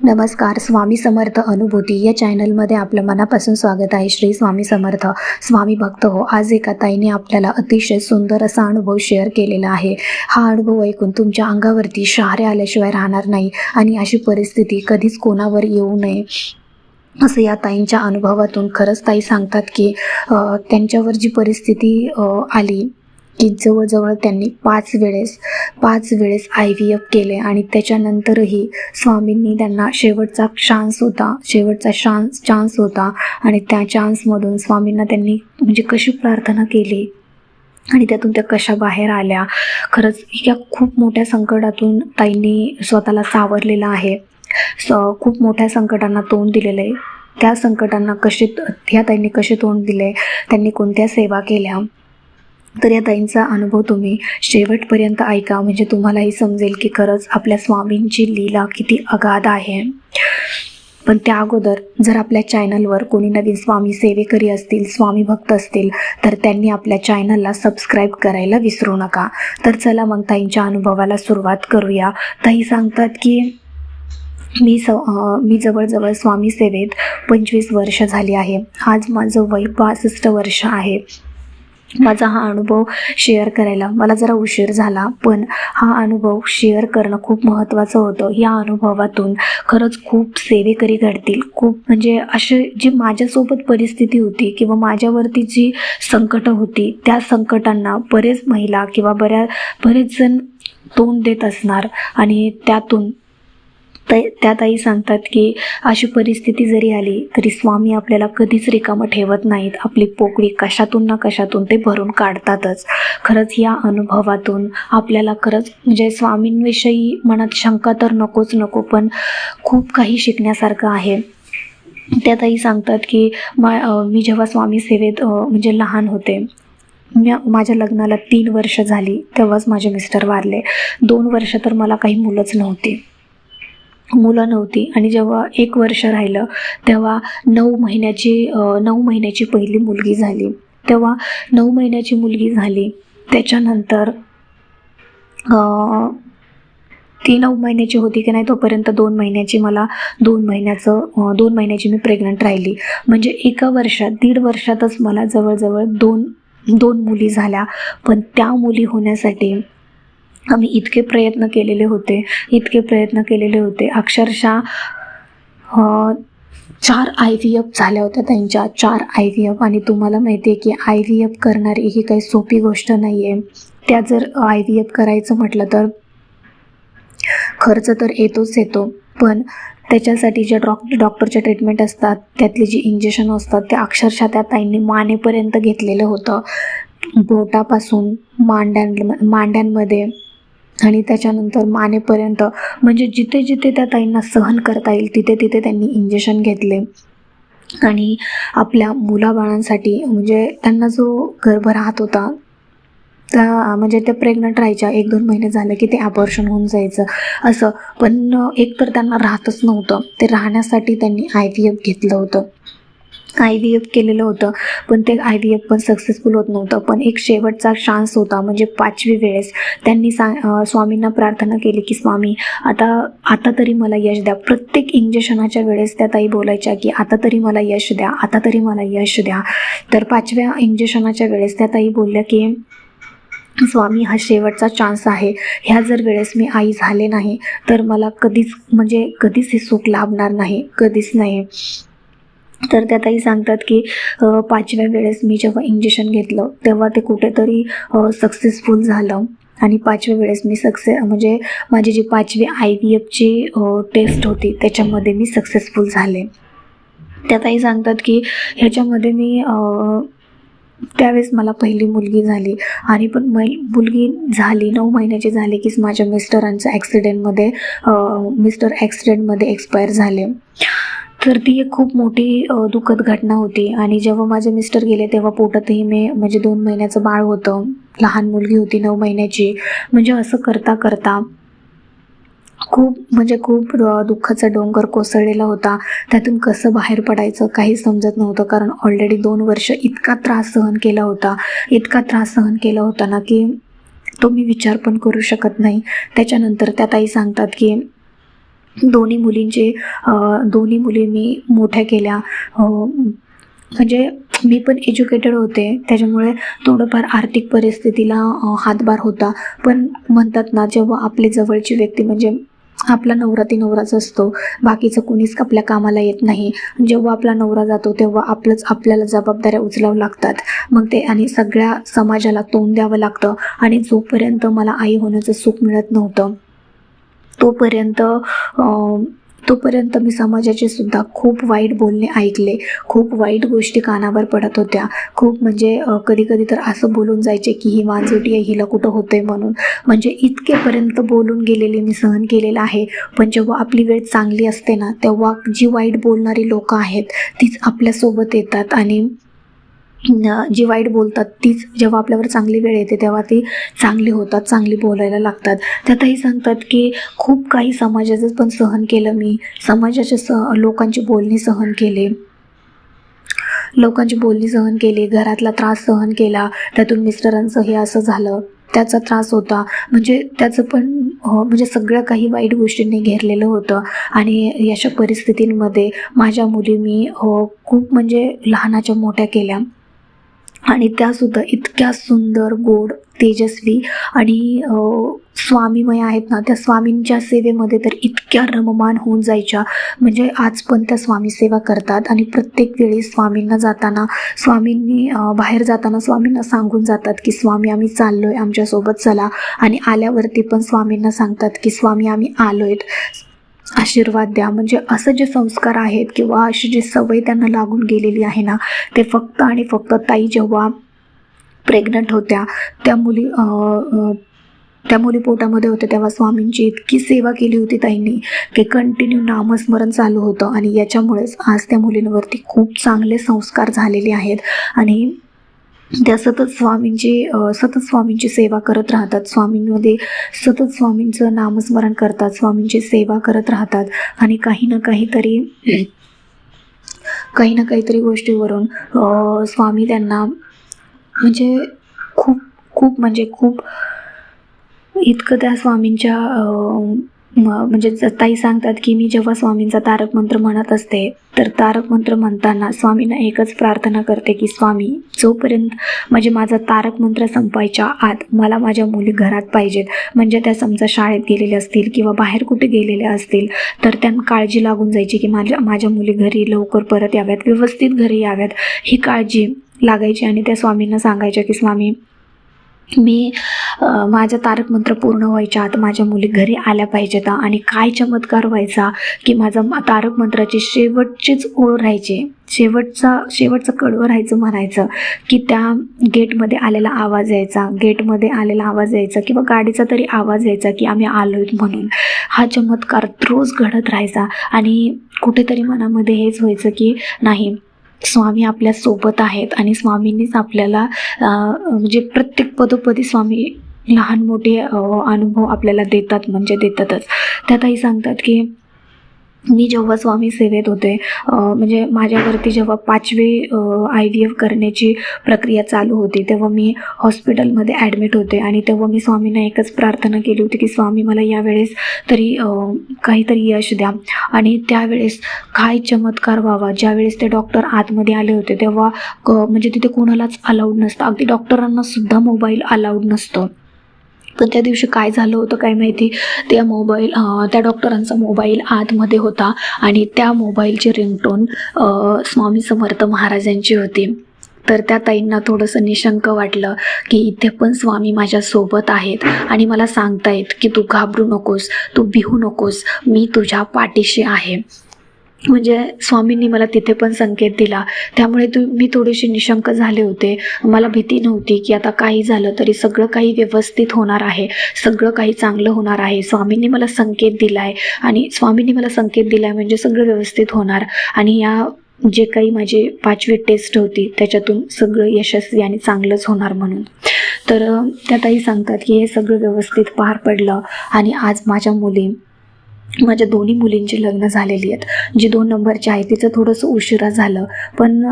नमस्कार स्वामी समर्थ अनुभूती या चॅनलमध्ये आपलं मनापासून स्वागत आहे. श्री स्वामी समर्थ स्वामी भक्त हो. आज एका ताईने आपल्याला अतिशय सुंदर असा अनुभव शेअर केलेला आहे. हा अनुभव ऐकून तुमच्या अंगावरती शहारे आल्याशिवाय राहणार नाही आणि अशी परिस्थिती कधीच कोणावर येऊ नये असं या ताईंच्या अनुभवातून खरंच ताई सांगतात की त्यांच्यावर जी परिस्थिती आली की जवळजवळ त्यांनी पाच वेळेस पाच वेळेस आय व्ही एफ केले आणि त्याच्यानंतरही स्वामींनी त्यांना शेवटचा चान्स होता शेवटचा चान्स चान्स होता आणि त्या चान्समधून स्वामींना त्यांनी म्हणजे कशी प्रार्थना केली आणि त्यातून त्या कशा बाहेर आल्या. खरंच या खूप मोठ्या संकटातून ताईंनी स्वतःला सावरलेलं आहे. स खूप मोठ्या संकटांना तोंड दिलेलं आहे. त्या संकटांना कसे ह्या ताईंनी कसे तोंड दिले? त्यांनी कोणत्या सेवा केल्या? तर या ताईंचा अनुभव तुम्ही शेवटपर्यंत ऐका. म्हणजे तुम्हालाही समजेल की खरंच आपल्या स्वामींची लीला किती अगाध आहे. पण त्या अगोदर जर आपल्या चॅनलवर कोणी नवीन स्वामी सेवेकरी असतील स्वामी भक्त असतील तर त्यांनी आपल्या चॅनलला सबस्क्राईब करायला विसरू नका. तर चला मग ताईंच्या अनुभवाला सुरुवात करूया. ताई सांगतात की मी स मी जवळजवळ स्वामी सेवेत पंचवीस वर्ष झाली आहे. आज माझं वय बासष्ट वर्ष आहे. माझा हा अनुभव शेअर करायला मला जरा उशीर झाला पण हा अनुभव शेअर करणं खूप महत्त्वाचं होतं. या अनुभवातून खरंच खूप सेवेकरी घडतील. खूप म्हणजे असे जी माझ्यासोबत परिस्थिती होती किंवा माझ्यावरती जी संकटं होती त्या संकटांना बरेच महिला किंवा बऱ्या बरेच जण तोंड देत असणार आणि त्यातून त्या ताई सांगतात की अशी परिस्थिती जरी आली तरी स्वामी आपल्याला कधीच रिकामं ठेवत नाहीत. आपली पोकळी कशातून ना कशातून ते भरून काढतातच. खरंच या अनुभवातून आपल्याला खरंच म्हणजे स्वामींविषयी मनात शंका तर नकोच नको पण खूप काही शिकण्यासारखं आहे. त्या ताई सांगतात की मा मी जेव्हा स्वामी सेवेत म्हणजे लहान होते मी माझ्या लग्नाला तीन वर्ष झाली तेव्हाच माझे मिस्टर वारले. दोन वर्ष तर मला काही मुलंच नव्हती. मुलं नव्हती. आणि जेव्हा एक वर्ष राहिलं तेव्हा नऊ महिन्याची नऊ महिन्याची पहिली मुलगी झाली. तेव्हा नऊ महिन्याची मुलगी झाली. त्याच्यानंतर ती नऊ महिन्याची होती की नाही तोपर्यंत दोन महिन्याची मला दोन महिन्याचं दोन महिन्याची मी प्रेग्नंट राहिली. म्हणजे एका वर्षात दीड वर्षातच मला जवळजवळ दोन दोन मुली झाल्या. पण त्या मुली होण्यासाठी आम्ही इतके प्रयत्न केलेले होते इतके प्रयत्न केलेले होते. अक्षरशः चार आय व्ही एफ झाल्या होत्या त्यांच्या चार आय व्ही एफ आणि तुम्हाला माहिती आहे की आय व्ही एफ करणारी ही काही सोपी गोष्ट नाही आहे त्या जर आय व्ही एफ करायचं म्हटलं तर खर्च तर येतोच येतो. पण त्याच्यासाठी ज्या डॉक डॉक्टरच्या ट्रीटमेंट असतात त्यातली जी इंजेक्शन असतात ते अक्षरशः त्या ताईंनी मानेपर्यंत घेतलेलं होतं. बोटापासून मांड्यां मांड्यांमध्ये आणि त्याच्यानंतर मानेपर्यंत म्हणजे जिथे जिथे त्या ताईंना सहन करता येईल तिथे तिथे त्यांनी इंजेक्शन घेतले. आणि आपल्या मुलाबाळांसाठी म्हणजे त्यांना जो गर्भ राहत होता त्या म्हणजे ते प्रेग्नंट राहायच्या एक दोन महिने झाले की ते ॲबॉर्शन होऊन जायचं. असं पण एक तर त्यांना राहतच नव्हतं. ते राहण्यासाठी त्यांनी आय व्ही एफ घेतलं होतं. आय व्ही एफ केलेलं होतं. पण ते आय व्ही एफ पण सक्सेसफुल होत नव्हतं. पण एक शेवटचा चान्स होता म्हणजे पाचवी वेळेस. त्यांनी सा स्वामींना प्रार्थना केली की स्वामी आता आता तरी मला यश द्या. प्रत्येक इंजेक्शनाच्या वेळेस त्या ताई बोलायच्या की आता तरी मला यश द्या आता तरी मला यश द्या. तर पाचव्या इंजेक्शनाच्या वेळेस त्या ताई बोलल्या की स्वामी हा शेवटचा चान्स आहे. ह्या जर वेळेस मी आई झाले नाही तर मला कधीच म्हणजे कधीच हे सुख लाभणार नाही. कधीच नाही. तर त्या ताई सांगतात की पाचव्या वेळेस मी जेव्हा इंजेक्शन घेतलं तेव्हा ते कुठेतरी सक्सेसफुल झालं. आणि पाचव्या वेळेस मी सक्से म्हणजे माझी जी पाचवी आय व्ही एफची टेस्ट होती त्याच्यामध्ये मी सक्सेसफुल झाले. त्या ताई सांगतात की ह्याच्यामध्ये मी त्यावेळेस मला पहिली मुलगी झाली. आणि पण मै मुलगी झाली नऊ महिन्याची झाली कीच माझ्या मिस्टरांचं ॲक्सिडेंटमध्ये मिस्टर ॲक्सिडेंटमध्ये एक्सपायर झाले. तर ती एक खूप मोठी दुःखद घटना होती. आणि जेव्हा माझे मिस्टर गेले तेव्हा पोटातही मी म्हणजे दोन महिन्याचं बाळ होतं. लहान मुलगी होती नऊ महिन्याची. म्हणजे असं करता करता खूप म्हणजे खूप दुःखाचा डोंगर कोसळलेला होता. त्यातून कसं बाहेर पडायचं काही समजत नव्हतं. कारण ऑलरेडी दोन वर्ष इतका त्रास सहन केला होता. इतका त्रास सहन केला होता ना की तो मी विचार पण करू शकत नाही. त्याच्यानंतर त्या ताई सांगतात की दोन्ही मुलींचे दोन्ही मुली मी मोठ्या केल्या. म्हणजे मी पण एज्युकेटेड होते. त्याच्यामुळे थोडंफार आर्थिक परिस्थितीला हातभार होता. पण म्हणतात ना जेव्हा आपली जवळची व्यक्ती म्हणजे आपला नवरा ती नवराच असतो. बाकीचं कोणीच आपल्या कामाला येत नाही. जेव्हा आपला नवरा जातो तेव्हा आपलंच आपल्याला जबाबदाऱ्या उचलावं लागतात. मग ते आणि सगळ्या समाजाला तोंड द्यावं लागतं. आणि जोपर्यंत मला आई होण्याचं सुख मिळत नव्हतं तोपर्यंत तोपर्यंत मी समाजाचे सुद्धा खूप वाईट बोलणे ऐकले. खूप वाईट गोष्टी कानावर पडत होत्या. खूप म्हणजे कधी कधी तर असं बोलून जायचे की ही वांजोटी आहे हिला कुठं होतंय म्हणून. म्हणजे इतकेपर्यंत बोलून गेलेले मी सहन केलेलं आहे. पण जेव्हा आपली वेळ चांगली असते ना तेव्हा जी वाईट बोलणारी लोकं आहेत तीच आपल्यासोबत येतात आणि जी वाईट बोलतात तीच जेव्हा आपल्यावर चांगली वेळ येते तेव्हा ती चांगली होतात चांगली बोलायला लागतात. त्यातही सांगतात की खूप काही समाजाचं पण सहन केलं मी. समाजाच्या स लोकांची बोलणी सहन केले. लोकांची बोलणी सहन केली घरातला त्रास सहन केला त्यातून मिस्टरांचं हे असं झालं त्याचा त्रास होता. म्हणजे त्याचं पण हो, म्हणजे सगळं काही वाईट गोष्टींनी घेरलेलं होतं. आणि अशा परिस्थितींमध्ये माझ्या मुली मी हो, खूप म्हणजे लहानाच्या मोठ्या केल्या. आणि त्यासुद्धा इतक्या सुंदर गोड तेजस्वी आणि स्वामीमय आहेत ना त्या स्वामींच्या सेवेमध्ये तर इतक्या रममान होऊन जायच्या. म्हणजे आज पण त्या स्वामी सेवा करतात आणि प्रत्येक वेळी स्वामींना जाताना स्वामींनी बाहेर जाताना स्वामींना सांगून जातात की स्वामी आम्ही चाललोय आमच्यासोबत चला. आणि आल्यावरती पण स्वामींना सांगतात की स्वामी आम्ही आलोयत. आशीर्वाद द्या. म्हणजे असं जे संस्कार आहेत किंवा अशी जी सवय त्यांना लागून गेलेली आहे ना ते फक्त आणि फक्त ताई जेव्हा प्रेग्नंट होत्या त्या मुली त्या मुली पोटामध्ये होत्या तेव्हा स्वामींची इतकी सेवा केली होती ताईंनी की कंटिन्यू नामस्मरण चालू होतं. आणि याच्यामुळेच आज त्या मुलींवरती खूप चांगले संस्कार झालेले आहेत. आणि त्या सतत स्वामींची सतत स्वामींची सेवा करत राहतात. स्वामींमध्ये सतत स्वामींचं नामस्मरण करतात. स्वामींची सेवा करत राहतात. आणि काही ना काहीतरी काही ना काहीतरी गोष्टीवरून स्वामी त्यांना म्हणजे खूप खूप म्हणजे खूप इतकं त्या स्वामींच्या म्हणजे ताई सांगतात की मी जेव्हा स्वामींचा तारक मंत्र म्हणत असते तर तारक मंत्र म्हणताना स्वामींना एकच प्रार्थना करते की स्वामी जोपर्यंत म्हणजे माझा तारक मंत्र संपायच्या आत मला माझ्या मुली घरात पाहिजेत म्हणजे त्या समजा शाळेत गेलेल्या असतील किंवा बाहेर कुठे गेलेल्या असतील तर त्यांना काळजी लागून जायची की माझ्या माझ्या मुली घरी लवकर परत याव्यात व्यवस्थित घरी याव्यात ही काळजी लागायची आणि त्या स्वामींना सांगायच्या की स्वामी मी माझा तारक मंत्र पूर्ण व्हायच्या आत माझ्या मुली घरी आल्या पाहिजेत आणि काय चमत्कार व्हायचा की माझा म- तारक मंत्राची शेवटचीच ओळ राहायची. शेवटचा शेवटचं कडवं राहायचं म्हणायचं की त्या गेटमध्ये आलेला आवाज यायचा गेटमध्ये आलेला आवाज यायचा किंवा गाडीचा तरी आवाज यायचा की आम्ही आलो म्हणून. हा चमत्कार रोज घडत राहायचा आणि कुठेतरी मनामध्ये हेच व्हायचं की नाही स्वामी आपल्यासोबत आहेत आणि स्वामींनीच आपल्याला म्हणजे प्रत्येक पदोपदी स्वामी लहान मोठे अनुभव आपल्याला देतात म्हणजे देतातच. त्यातही सांगतात की मी जेव्हा स्वामी सेवेत होते म्हणजे माझ्यावरती जेव्हा पाचवी आय व्ही एफ करण्याची प्रक्रिया चालू होती तेव्हा मी हॉस्पिटलमध्ये ॲडमिट होते आणि तेव्हा मी स्वामींना एकच प्रार्थना केली होती की स्वामी मला यावेळेस तरी काहीतरी यश द्या. आणि त्यावेळेस काय चमत्कार व्हावा ज्यावेळेस ते डॉक्टर आतमध्ये आले होते तेव्हा क म्हणजे तिथे कोणालाच अलाउड नसतं. अगदी डॉक्टरांनासुद्धा मोबाईल अलाउड नसतो. पण त्या दिवशी काय झालं होतं काय माहिती? त्या मोबाईल त्या डॉक्टरांचा मोबाईल आतमध्ये होता आणि त्या मोबाईलची रिंगटोन स्वामी समर्थ महाराजांची होती. तर त्या ताईंना थोडंसं निशंक वाटलं की इथे पण स्वामी माझ्यासोबत आहेत आणि मला सांगतायत की तू घाबरू नकोस तू भिहू नकोस मी तुझ्या पाठीशी आहे. म्हणजे स्वामींनी मला तिथे पण संकेत दिला. त्यामुळे तू मी थोडीशी निशंक झाले होते. मला भीती नव्हती की आता काही झालं तरी सगळं काही व्यवस्थित होणार आहे. सगळं काही चांगलं होणार आहे. स्वामींनी मला संकेत दिला आहे आणि स्वामींनी मला संकेत दिला आहे म्हणजे सगळं व्यवस्थित होणार. आणि या जे काही माझी पाचवी टेस्ट होती त्याच्यातून सगळं यशस्वी आणि चांगलंच होणार म्हणून. तर त्या ताई सांगतात की हे सगळं व्यवस्थित पार पडलं आणि आज माझ्या मुली माझ्या दोन्ही मुलींची लग्न झालेली आहेत. जी दोन नंबरची आहे तिचं थोडंसं उशिरा झालं पण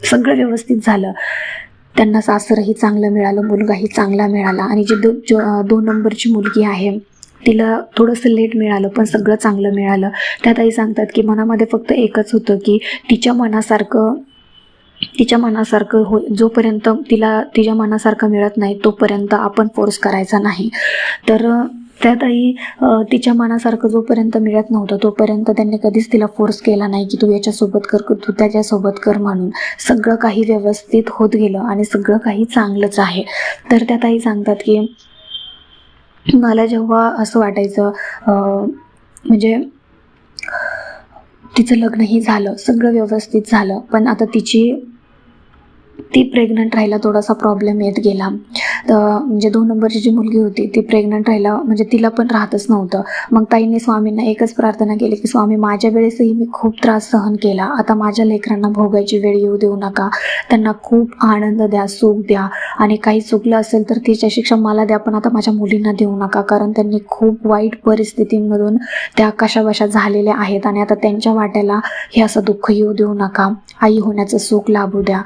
सगळं व्यवस्थित झालं. त्यांना सासरही चांगलं मिळालं मुलगाही चांगला मिळाला आणि जी दो दोन नंबरची मुलगी आहे तिला थोडंसं लेट मिळालं पण सगळं चांगलं मिळालं. त्या ताई सांगतात की मनामध्ये फक्त एकच होतं की तिच्या मनासारखं तिच्या मनासारखं हो जोपर्यंत तिला तिच्या मनासारखं मिळत नाही तोपर्यंत आपण फोर्स करायचा नाही. तर त्या ताई तिच्या मनासारखं जोपर्यंत मिळत नव्हतं तोपर्यंत त्यांनी कधीच तिला फोर्स केला नाही की तू याच्यासोबत कर तू त्याच्यासोबत कर म्हणून. सगळं काही व्यवस्थित होत गेलं आणि सगळं काही चांगलंच आहे. तर त्या ताई सांगतात की मला जेव्हा असं वाटायचं म्हणजे तिचं लग्नही झालं सगळं व्यवस्थित झालं पण आता तिची ती प्रेग्नंट राहायला थोडासा प्रॉब्लेम येत गेला. तर म्हणजे दोन नंबरची जी मुलगी होती ती प्रेग्नंट राहिला म्हणजे तिला पण राहतच नव्हतं. मग ताईने स्वामींना एकच प्रार्थना केली की स्वामी माझ्या वेळेसही मी खूप त्रास सहन केला. आता माझ्या लेकरांना भोगायची वेळ येऊ देऊ नका. त्यांना खूप आनंद द्या सुख द्या. आणि काही चुकलं असेल तर तिच्या शिक्षा मला द्या पण आता माझ्या मुलींना देऊ नका. कारण त्यांनी खूप वाईट परिस्थितींमधून त्या कशाबशा झालेल्या आहेत. आणि आता त्यांच्या वाट्याला हे असं दुःख येऊ देऊ नका. आई होण्याचं सुख लाभू द्या.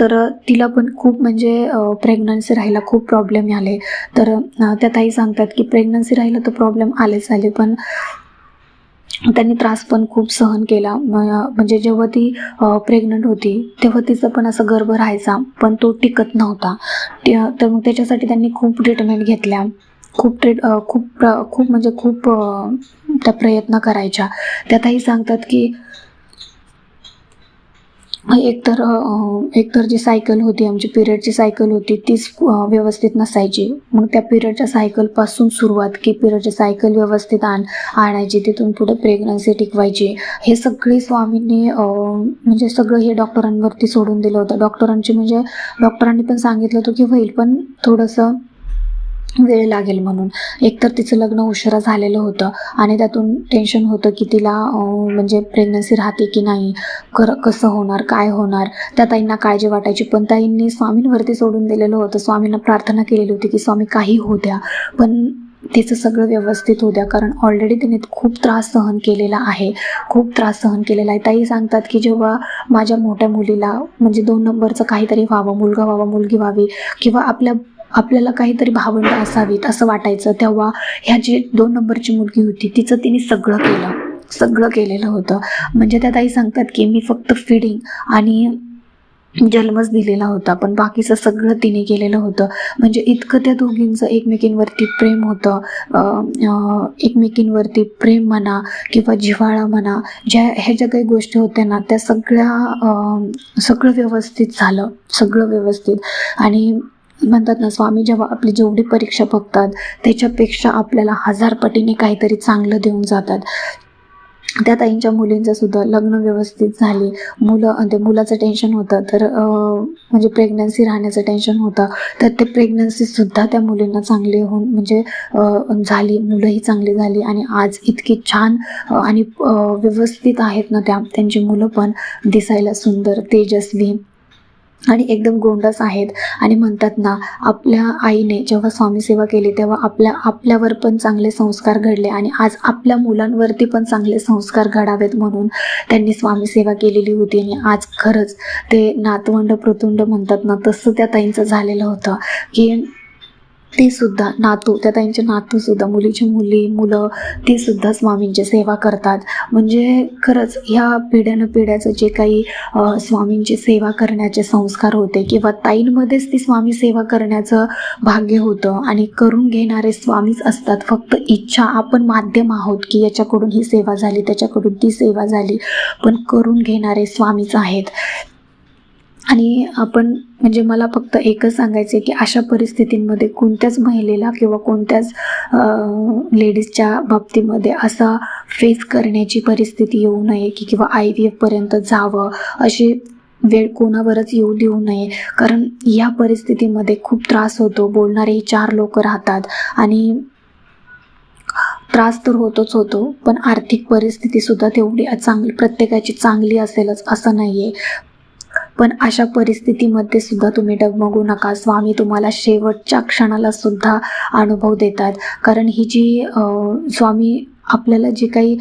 तर तिला पण खूप म्हणजे प्रेग्नन्सी राहायला खूप प्रॉब्लेम आले. तर त्या ताई सांगतात की प्रेग्नन्सी राहिलं तर प्रॉब्लेम आलेच आले. पण त्यांनी त्रास पण खूप सहन केला. म्हणजे जेव्हा ती प्रेग्नंट होती तेव्हा तिचं पण असं गर्भ राहायचा पण तो टिकत नव्हता. त्या- तर मग त्याच्यासाठी त्यांनी खूप ट्रीटमेंट घेतल्या. खूप ट्रीट खूप प्र- खूप म्हणजे खूप त्या प्रयत्न करायच्या. त्या ताई सांगतात की एकतर एकतर जी सायकल होती आमची पिरियडची सायकल होती तीच व्यवस्थित नसायची. मग त्या पिरियडच्या सायकलपासून सुरुवात की पिरियडची सायकल व्यवस्थित आण आणायची तिथून पुढे प्रेग्नन्सी टिकवायची. हे सगळी स्वामींनी म्हणजे सगळं हे डॉक्टरांवरती सोडून दिलं होतं. डॉक्टरांची म्हणजे डॉक्टरांनी पण सांगितलं होतं की होईल पण थोडंसं वेळ लागेल म्हणून. एकतर तिचं लग्न उशिरा झालेलं होतं आणि त्यातून टेन्शन होतं की तिला म्हणजे प्रेग्नन्सी राहते की नाही कर कसं होणार काय होणार त्या ताईंना काळजी वाटायची. पण ताईंनी स्वामींवरती सोडून दिलेलं होतं. स्वामींना प्रार्थना केलेली होती की स्वामी काही होऊ द्या. पण तिचं सगळं व्यवस्थित होत्या कारण ऑलरेडी तिने खूप त्रास सहन केलेला आहे. खूप त्रास सहन केलेला आहे. ताई सांगतात की जेव्हा माझ्या मोठ्या मुलीला म्हणजे दोन नंबरचं काहीतरी व्हावं मुलगा व्हावा मुलगी व्हावी किंवा आपल्या आपल्याला काहीतरी भावंड असावीत असं वाटायचं. तेव्हा ह्या जी दोन नंबरची मुलगी होती तिचं तिने सगळं केलं. सगळं केलेलं होतं. म्हणजे त्या ताई सांगतात की मी फक्त फिडिंग आणि जन्मच दिलेला होता पण बाकीचं सगळं तिने केलेलं होतं. म्हणजे इतकं त्या दोघींचं एकमेकींवरती प्रेम होतं. एकमेकींवरती प्रेम म्हणा किंवा जिव्हाळा म्हणा ज्या ह्या ज्या काही गोष्टी होत्या ना त्या सगळ्या सगळं व्यवस्थित झालं. सगळं व्यवस्थित. आणि म्हणतात ना स्वामी जेव्हा आपली जेवढी परीक्षा बघतात त्याच्यापेक्षा आपल्याला हजार पटीने काहीतरी चांगलं देऊन जातात. त्या ताईंच्या मुलींचं सुद्धा लग्न व्यवस्थित झाले. मुलं ते मुलाचं टेन्शन होतं तर म्हणजे प्रेग्नन्सी राहण्याचं टेन्शन होतं. तर ते प्रेग्नन्सीसुद्धा त्या मुलींना चांगली होऊन म्हणजे झाली मुलंही चांगली झाली. आणि आज इतकी छान आणि व्यवस्थित आहेत ना त्या त्यांची मुलं पण दिसायला सुंदर तेजस्वी आणि एकदम गोंडस आहेत आणि म्हणतात ना आपल्या आईने जेव्हा स्वामी सेवा केली तेव्हा आपल्या आपल्यावर पण चांगले संस्कार घडले आणि आज आपल्या मुलांवरती पण चांगले संस्कार घडावेत म्हणून त्यांनी स्वामी सेवा केलेली होती. आणि आज खरंच ते नातवंड प्रतुंड म्हणतात ना तसं त्या ताईंचं झालेलं होतं. की ते सुद्धा नातू त्या ताईंचे नातू सुद्धा मुलीची मुली मुलं ते सुद्धा स्वामींची सेवा करतात. म्हणजे खरंच ह्या पिढ्यानं पिढ्याचं जे काही स्वामींची सेवा करण्याचे संस्कार होते किंवा ताईंमध्येच ती स्वामी सेवा करण्याचं भाग्य होतं आणि करून घेणारे स्वामीच असतात. फक्त इच्छा आपण माध्यम आहोत की याच्याकडून ही सेवा झाली त्याच्याकडून ती सेवा झाली पण करून घेणारे स्वामीच आहेत. आणि आपण म्हणजे मला फक्त एकच सांगायचं आहे की अशा परिस्थितींमध्ये कोणत्याच महिलेला किंवा कोणत्याच लेडीजच्या बाबतीमध्ये असा फेस करण्याची परिस्थिती येऊ नये की किंवा आय व्ही एफपर्यंत जावं अशी वेळ कोणावरच येऊ देऊ नये. कारण या परिस्थितीमध्ये खूप त्रास होतो. बोलणारेही चार लोक राहतात आणि त्रास तर होतोच होतो पण आर्थिक परिस्थितीसुद्धा तेवढी चांगली प्रत्येकाची चांगली असेलच असं नाही आहे पण अशा परिस्थितीमध्ये सुद्धा तुम्ही डगमगू नका. स्वामी तुम्हाला शेवटच्या क्षणाला सुद्धा अनुभव देतात. कारण ही जी स्वामी आपल्याला जी काही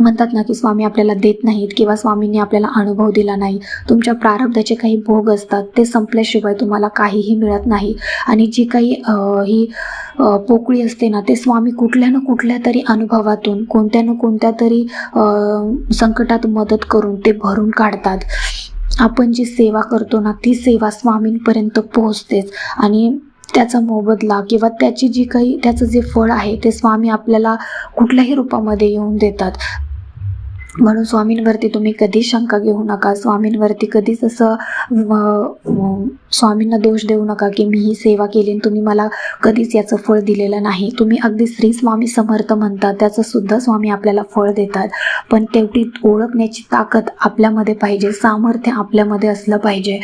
म्हणतात ना की स्वामी आपल्याला देत नाहीत किंवा स्वामींनी आपल्याला अनुभव दिला नाही. तुमच्या प्रारब्धाचे काही भोग असतात ते संपल्याशिवाय तुम्हाला काहीही मिळत नाही. आणि जी काही ही पोकळी असते ना ते स्वामी कुठल्या ना कुठल्या तरी अनुभवातून कोणत्या ना कोणत्या तरी संकटात मदत करून ते भरून काढतात. आपण जी सेवा करतो ना ती सेवा स्वामींपर्यंत पोहोचतेच. आणि त्याचा मोबदला किंवा त्याची जी काही त्याचं जे फळ आहे ते स्वामी आपल्याला कुठल्याही रूपामध्ये येऊन देतात. म्हणून स्वामींवरती तुम्ही कधी शंका घेऊ नका. स्वामींवरती कधीच असं स्वामींना दोष देऊ नका की मी ही सेवा केली आणि तुम्ही मला कधीच याचं फळ दिलेलं नाही. तुम्ही अगदी श्री स्वामी समर्थ म्हणतात त्याचं सुद्धा स्वामी आपल्याला फळ देतात. पण तेवढी ओळखण्याची ताकद आपल्यामध्ये पाहिजे सामर्थ्य आपल्यामध्ये असलं पाहिजे.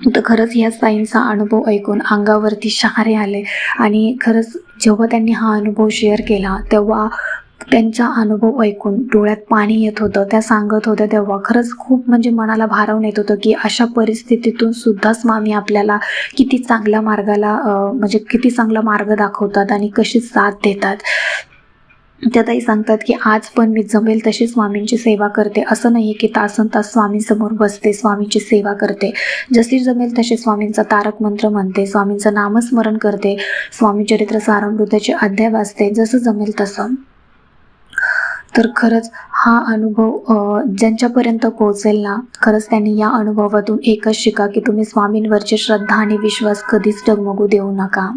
तर खरंच ह्या साईंचा अनुभव ऐकून अंगावरती शहारे आले. आणि खरंच जेव्हा त्यांनी हा अनुभव शेअर केला तेव्हा त्यांचा अनुभव ऐकून डोळ्यात पाणी येत होतं. त्या सांगत होत्या तेव्हा. खरंच खूप म्हणजे मनाला भारावून येत होतं की अशा परिस्थितीतून सुद्धा स्वामी आपल्याला किती चांगल्या मार्गाला म्हणजे किती चांगला मार्ग दाखवतात आणि कशी साथ देतात. त्या ताई सांगतात की आज पण मी जमेल तशी स्वामींची सेवा करते. असं नाही की तासन तास स्वामींसमोर बसते स्वामींची सेवा करते. जशी जमेल तशी स्वामींचा तारक मंत्र म्हणते स्वामींचं नामस्मरण करते स्वामी चरित्र सारामृताचे अध्याय वाचते. जसं जमेल तसं. तर खरंच हा अनुभव ज्यांच्यापर्यंत पोहोचेल ना खरंच त्यांनी या अनुभवातून एकच शिका की तुम्ही स्वामींवरची श्रद्धा आणि विश्वास कधीच डगमगू देऊ नका.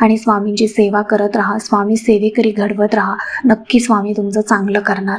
आणि स्वामींची सेवा करत राहा स्वामी सेवेकरी घडवत राहा. नक्की स्वामी तुमचं चांगलं करणार.